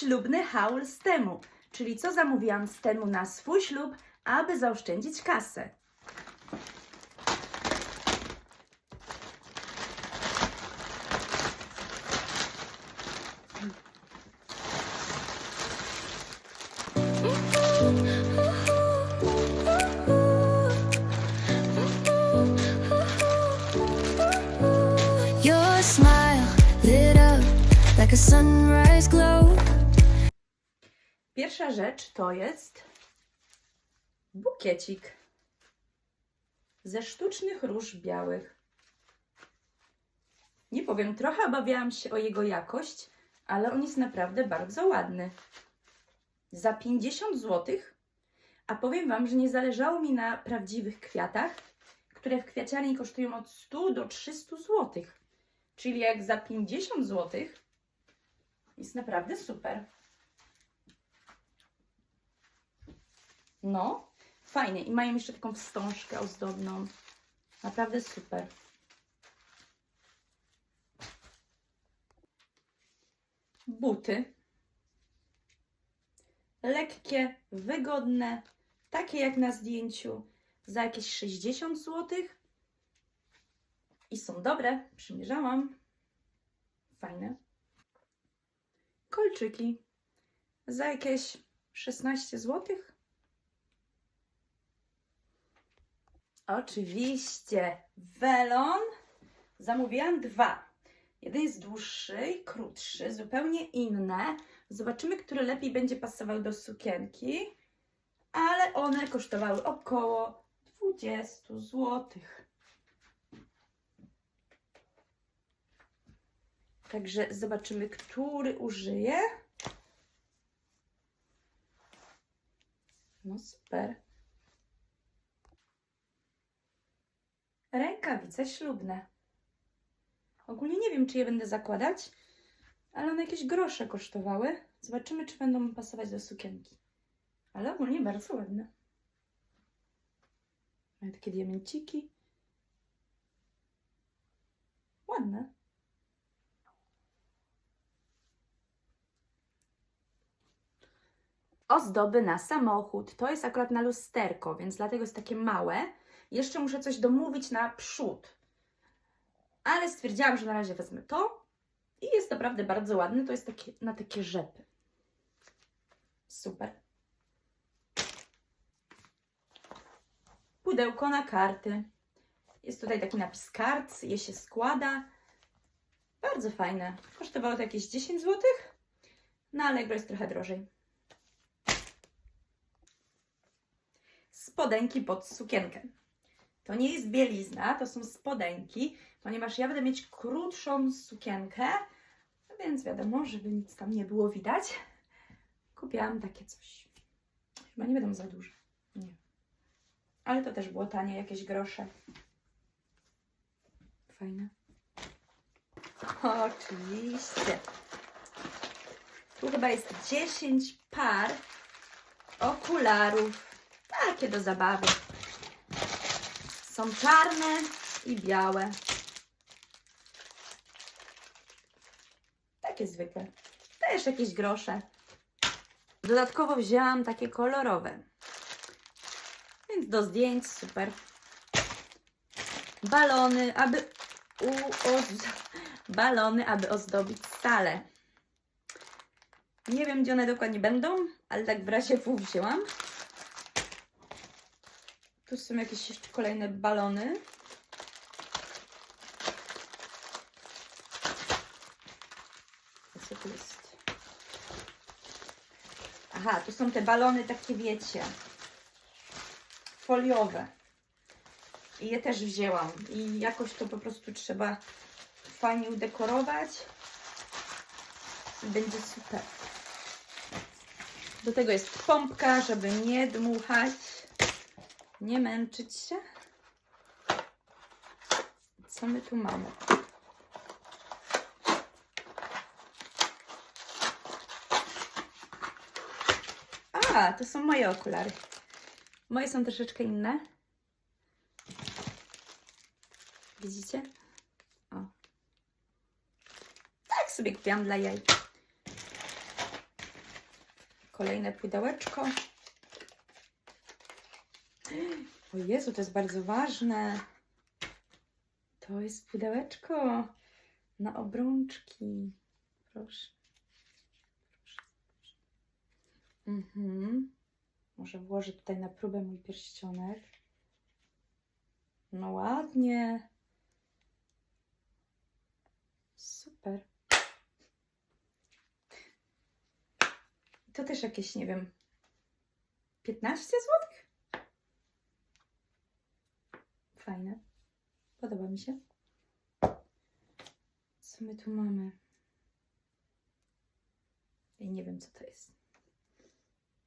ślubny haul z temu, czyli co zamówiłam z temu na swój ślub, aby zaoszczędzić kasę. Your smile lit up like a sunrise glow. Pierwsza rzecz to jest bukiecik ze sztucznych róż białych. Nie powiem, trochę obawiałam się o jego jakość, ale on jest naprawdę bardzo ładny. Za 50 zł, a powiem Wam, że nie zależało mi na prawdziwych kwiatach, które w kwiaciarni kosztują od 100 do 300 zł. Czyli jak za 50 zł jest naprawdę super. No, fajnie. I mają jeszcze taką wstążkę ozdobną. Naprawdę super. Buty. Lekkie, wygodne, takie jak na zdjęciu, za jakieś 60 zł. I są dobre, przymierzałam. Fajne. Kolczyki za jakieś 16 złotych. Oczywiście. Welon. Zamówiłam dwa. Jeden jest dłuższy i krótszy, zupełnie inne. Zobaczymy, który lepiej będzie pasował do sukienki. Ale one kosztowały około 20 zł. Także zobaczymy, który użyję. No super. Rękawice ślubne. Ogólnie nie wiem, czy je będę zakładać, ale one jakieś grosze kosztowały. Zobaczymy, czy będą pasować do sukienki. Ale ogólnie bardzo ładne. Mają takie diamenciki. Ładne. Ozdoby na samochód. To jest akurat na lusterko, więc dlatego jest takie małe. Jeszcze muszę coś domówić na przód. Ale stwierdziłam, że na razie wezmę to. I jest naprawdę bardzo ładny. To jest takie, na takie rzepy. Super. Pudełko na karty. Jest tutaj taki napis kart. Je się składa. Bardzo fajne. Kosztowało to jakieś 10 zł. Na Allegro jest trochę drożej. Spodenki pod sukienkę. To nie jest bielizna, to są spodenki, ponieważ ja będę mieć krótszą sukienkę, więc wiadomo, żeby nic tam nie było widać. Kupiłam takie coś. Chyba nie będą za duże. Nie. Ale to też było tanie, jakieś grosze. Fajne. Oczywiście. Tu chyba jest 10 par okularów. Takie do zabawy. Są czarne i białe. Takie zwykłe. Też jakieś grosze. Dodatkowo wzięłam takie kolorowe. Więc do zdjęć super. Balony, aby balony, aby ozdobić salę. Nie wiem, gdzie one dokładnie będą, ale tak w razie wzięłam. Tu są jakieś jeszcze kolejne balony. Co tu jest? Aha, tu są te balony takie, wiecie, foliowe. I je też wzięłam. I jakoś to po prostu trzeba fajnie udekorować. I będzie super. Do tego jest pompka, żeby nie dmuchać. Nie męczyć się. Co my tu mamy? A, to są moje okulary. Moje są troszeczkę inne. Widzicie? O. Tak sobie kupiłam dla jaj. Kolejne pudełeczko. O Jezu, to jest bardzo ważne. To jest pudełeczko na obrączki. Proszę. Proszę. proszę. Mhm. Może włożę tutaj na próbę mój pierścionek. No ładnie. Super. To też jakieś, nie wiem, 15 zł? Fajne. Podoba mi się. Co my tu mamy? Ja nie wiem, co to jest.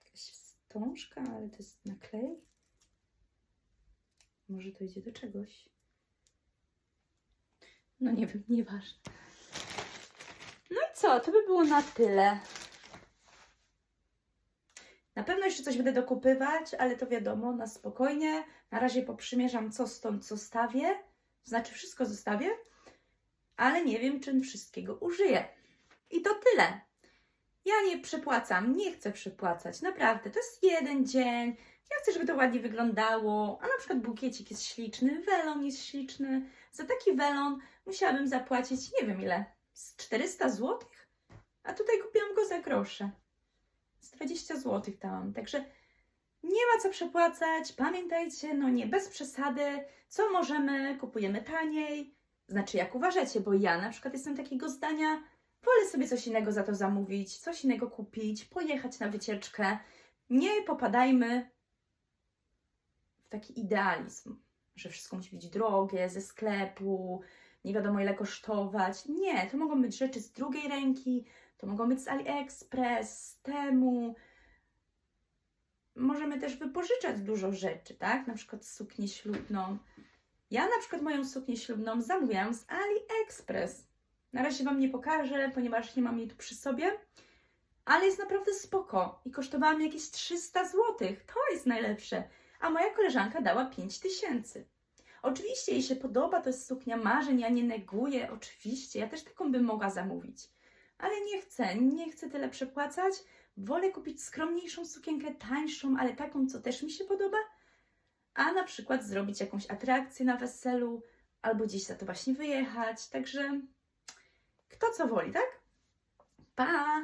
Jakaś wstążka, ale to jest naklej. Może to idzie do czegoś. No nie wiem, nieważne. No i co? To by było na tyle. Na pewno jeszcze coś będę dokupywać, ale to wiadomo, na spokojnie. Na razie poprzymierzam, co stąd zostawię. Znaczy, wszystko zostawię, ale nie wiem, czym wszystkiego użyję. I to tyle. Ja nie przepłacam, nie chcę przepłacać. Naprawdę, to jest jeden dzień. Ja chcę, żeby to ładnie wyglądało. A na przykład bukiecik jest śliczny, welon jest śliczny. Za taki welon musiałabym zapłacić, nie wiem ile, z 400 zł? A tutaj kupiłam go za grosze. Z 20 zł dałam. Także nie ma co przepłacać. Pamiętajcie, no nie, bez przesady. Co możemy, kupujemy taniej. Znaczy, jak uważacie, bo ja na przykład jestem takiego zdania, wolę sobie coś innego za to zamówić, coś innego kupić, pojechać na wycieczkę. Nie popadajmy w taki idealizm, że wszystko musi być drogie, ze sklepu, nie wiadomo ile kosztować. Nie, to mogą być rzeczy z drugiej ręki, to mogą być z AliExpress, z Temu. Możemy też wypożyczać dużo rzeczy, tak? Na przykład suknię ślubną. Ja na przykład moją suknię ślubną zamówiłam z AliExpress. Na razie Wam nie pokażę, ponieważ nie mam jej tu przy sobie, ale jest naprawdę spoko i kosztowała jakieś 300 zł. To jest najlepsze. A moja koleżanka dała 5000. Oczywiście jej się podoba, to jest suknia marzeń, ja nie neguję, oczywiście, ja też taką bym mogła zamówić. Ale nie chcę, nie chcę tyle przepłacać. Wolę kupić skromniejszą sukienkę, tańszą, ale taką, co też mi się podoba. A na przykład zrobić jakąś atrakcję na weselu, albo gdzieś za to właśnie wyjechać. Także kto co woli, tak? Pa!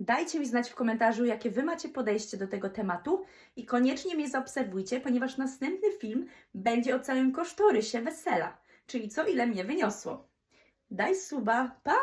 Dajcie mi znać w komentarzu, jakie Wy macie podejście do tego tematu i koniecznie mnie zaobserwujcie, ponieważ następny film będzie o całym kosztorysie wesela, czyli co ile mnie wyniosło. Dai suba. pa.